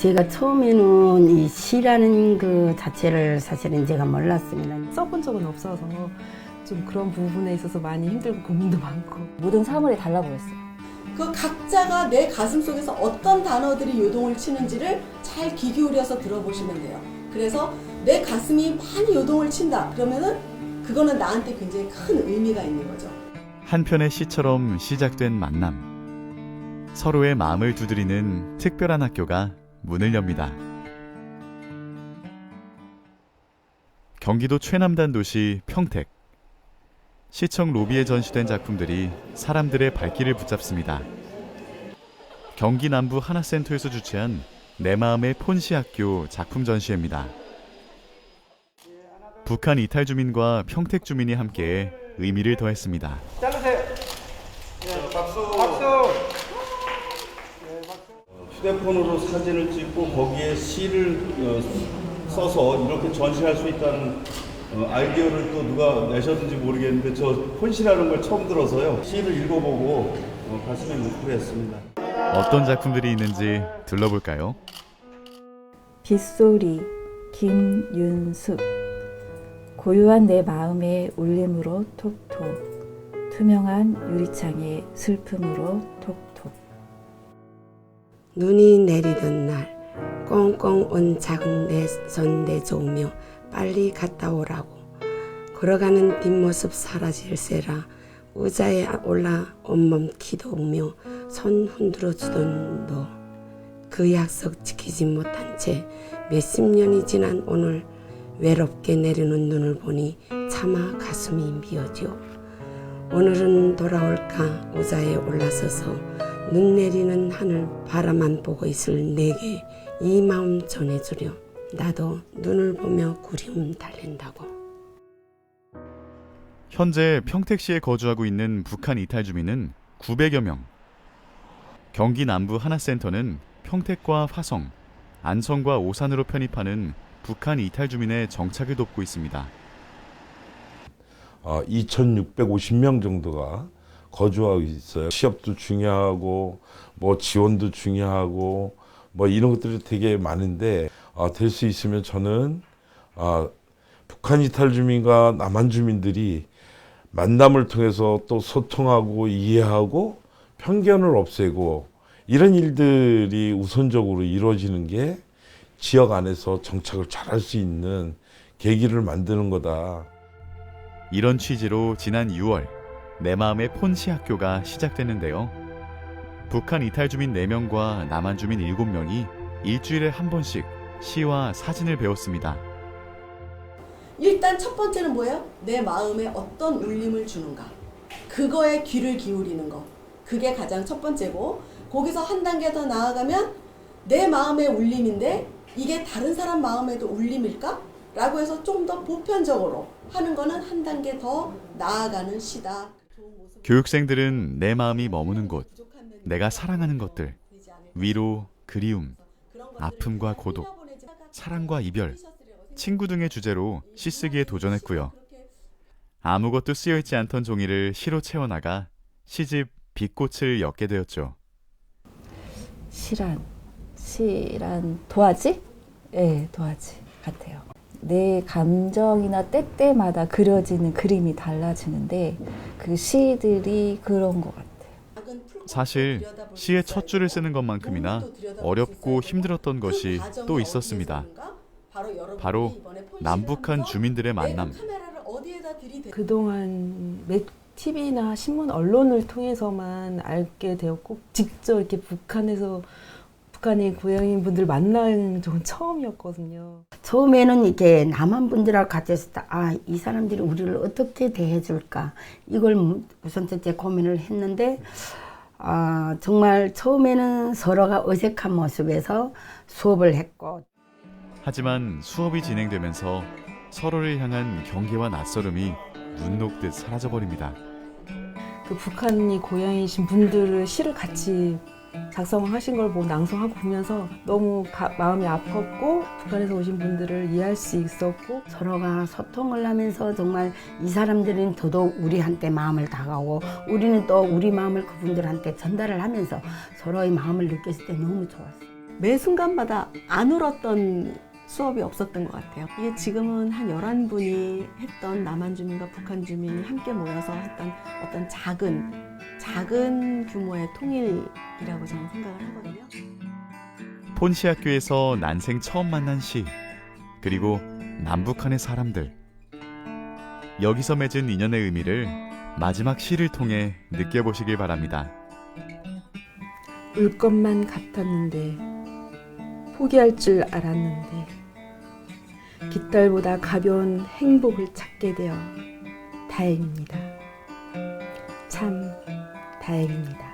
제가 처음에는 이 시라는 그 자체를 사실은 제가 몰랐습니다. 써본 적은 없어서 좀 그런 부분에 있어서 많이 힘들고 고민도 많고 모든 사물이 달라 보였어요. 그 각자가 내 가슴 속에서 어떤 단어들이 요동을 치는지를 잘 귀 기울여서 들어보시면 돼요. 그래서 내 가슴이 많이 요동을 친다. 그러면은 그거는 나한테 굉장히 큰 의미가 있는 거죠. 한 편의 시처럼 시작된 만남. 서로의 마음을 두드리는 특별한 학교가 문을 엽니다. 경기도 최남단 도시 평택. 시청 로비에 전시된 작품들이 사람들의 발길을 붙잡습니다. 경기 남부 하나센터에서 주최한 내 마음의 폰시 학교 작품 전시회입니다. 북한 이탈 주민과 평택 주민이 함께 의미를 더했습니다. 휴대폰으로 사진을 찍고 거기에 시를 어, 써서 이렇게 전시할 수 있다는 어, 아이디어를 또 누가 내셨는지 모르겠는데 저 폰시라는 걸 처음 들어서요. 시를 읽어보고 어, 가슴에 뭉클했습니다. 어떤 작품들이 있는지 둘러볼까요? 빗소리 김윤숙 고요한 내 마음의 울림으로 톡톡 투명한 유리창의 슬픔으로 톡톡 눈이 내리던 날 꽁꽁 온 작은 내손 내저으며 빨리 갔다 오라고. 걸어가는 뒷모습 사라질세라 의자에 올라 온몸 기도우며 손 흔들어 주던 너. 그 약속 지키지 못한 채 몇십 년이 지난 오늘 외롭게 내리는 눈을 보니 차마 가슴이 미어져. 오늘은 돌아올까 의자에 올라서서 눈 내리는 하늘 바라만 보고 있을 내게 이 마음 전해주려 나도 눈을 보며 그리움 달랜다고 현재 평택시에 거주하고 있는 북한 이탈 주민은 900여 명. 경기 남부 하나센터는 평택과 화성, 안성과 오산으로 편입하는 북한 이탈 주민의 정착을 돕고 있습니다. 어, 2,650명 정도가 거주하고 있어요. 취업도 중요하고 뭐 지원도 중요하고 뭐 이런 것들이 되게 많은데 어, 될수 있으면 저는 어, 북한 이탈 주민과 남한 주민들이 만남을 통해서 또 소통하고 이해하고 편견을 없애고 이런 일들이 우선적으로 이루어지는 게 지역 안에서 정착을 잘할 수 있는 계기를 만드는 거다. 이런 취지로 지난 6월 내 마음의 폰시 학교가 시작됐는데요. 북한 이탈 주민 4명과 남한 주민 7명이 일주일에 한 번씩 시와 사진을 배웠습니다. 일단 첫 번째는 뭐예요? 내 마음에 어떤 울림을 주는가. 그거에 귀를 기울이는 거. 그게 가장 첫 번째고, 거기서 한 단계 더 나아가면 내 마음의 울림인데 이게 다른 사람 마음에도 울림일까? 라고 해서 좀 더 보편적으로 하는 거는 한 단계 더 나아가는 시다. 교육생들은 내 마음이 머무는 곳, 내가 사랑하는 것들, 위로, 그리움, 아픔과 고독, 사랑과 이별, 친구 등의 주제로 시 쓰기에 도전했고요. 아무것도 쓰여있지 않던 종이를 시로 채워나가 시집 빛꽃을 엮게 되었죠. 시란 시란 도화지? 예, 도화지 같아요. 내 감정이나 때때마다 그려지는 그림이 달라지는데 그 시들이 그런 것 같아요. 사실 시의 첫 줄을 쓰는 것만큼이나 어렵고 힘들었던 것이 또 있었습니다. 바로 남북한 주민들의 만남. 그동안 매 TV나 신문 언론을 통해서만 알게 되었고 직접 이렇게 북한에서 북한의 고향인 분들 만난 적은 처음이었거든요. 처음에는 이렇게 남한 분들하고 같이 있을 때, 아, 이 사람들이 우리를 어떻게 대해줄까. 이걸 무- 우선 첫째 고민을 했는데, 아, 정말 처음에는 서로가 어색한 모습에서 수업을 했고, 하지만 수업이 진행되면서 서로를 향한 경계와 낯설음이 눈 녹듯 사라져버립니다. 그 북한이 고향이신 분들을 시를 같이 작성하신 걸 보고 낭송하고 보면서 너무 가- 마음이 아팠고 북한에서 오신 분들을 이해할 수 있었고 서로가 소통을 하면서 정말 이 사람들은 더더욱 우리한테 마음을 다가오고, 우리는 또 우리 마음을 그분들한테 전달을 하면서 서로의 마음을 느꼈을 때 너무 좋았어요. 매 순간마다 안 울었던 수업이 없었던 것 같아요. 이게 지금은 한 11분이 했던 남한 주민과 북한 주민이 함께 모여서 했던 어떤 작은, 작은 규모의 통일이라고 저는 생각을 하거든요. 폰시 학교에서 난생 처음 만난 시 그리고 남북한의 사람들 여기서 맺은 인연의 의미를 마지막 시를 통해 느껴보시길 바랍니다. 울 것만 같았는데 포기할 줄 알았는데 깃털보다 가벼운 행복을 찾게 되어 다행입니다. 참 다행입니다.